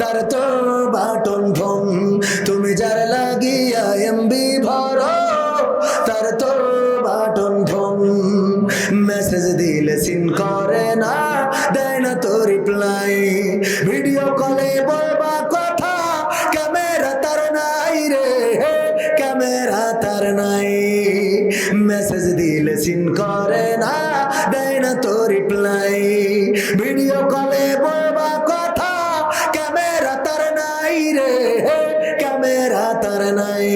তার তো button phone তুমি যার লাগিয়া এমবি ভরো, তার তো বাটন ফোন মেসেজ দিলে সিন করে না, দেয় না তো রিপ্লাই ভিডিও কলে বলবা কথা ক্যামেরা তার নাই রে ক্যামেরা তার নাই। মেসেজ দিলে সিন করে না, দেয় না তো রিপ্লাই ভিডিও কলে তার নাই।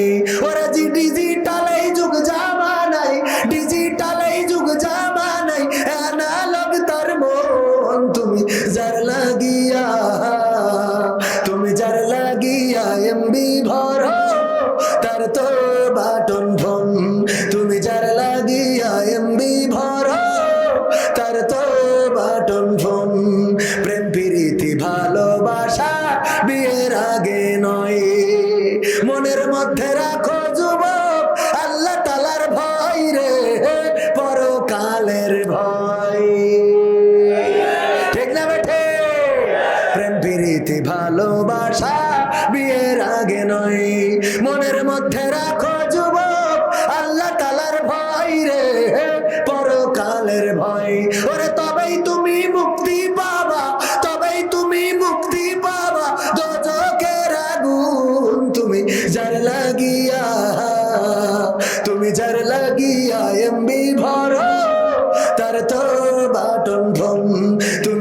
ওরা যে ডিজিটাল এই যুগ জামা নাই ডিজিটাল এই যুগ জামা নাই অ্যানালগ তার মন, তুমি যার লাগিয়া, তুমি যার লাগিয়া এমবি ভরো, তার তো বাটন মনের মধ্যে রাখো যুবক, আল্লাহ তালার ভয় রে, পরকালের ভয়। ঠিক না বেঠে? প্রেম, প্রীতি, ভালোবাসা বিয়ের আগে নয়। মনের মধ্যে রাখো লাগিয়া এমবি ভর তার তো বাটন ফোন তুমি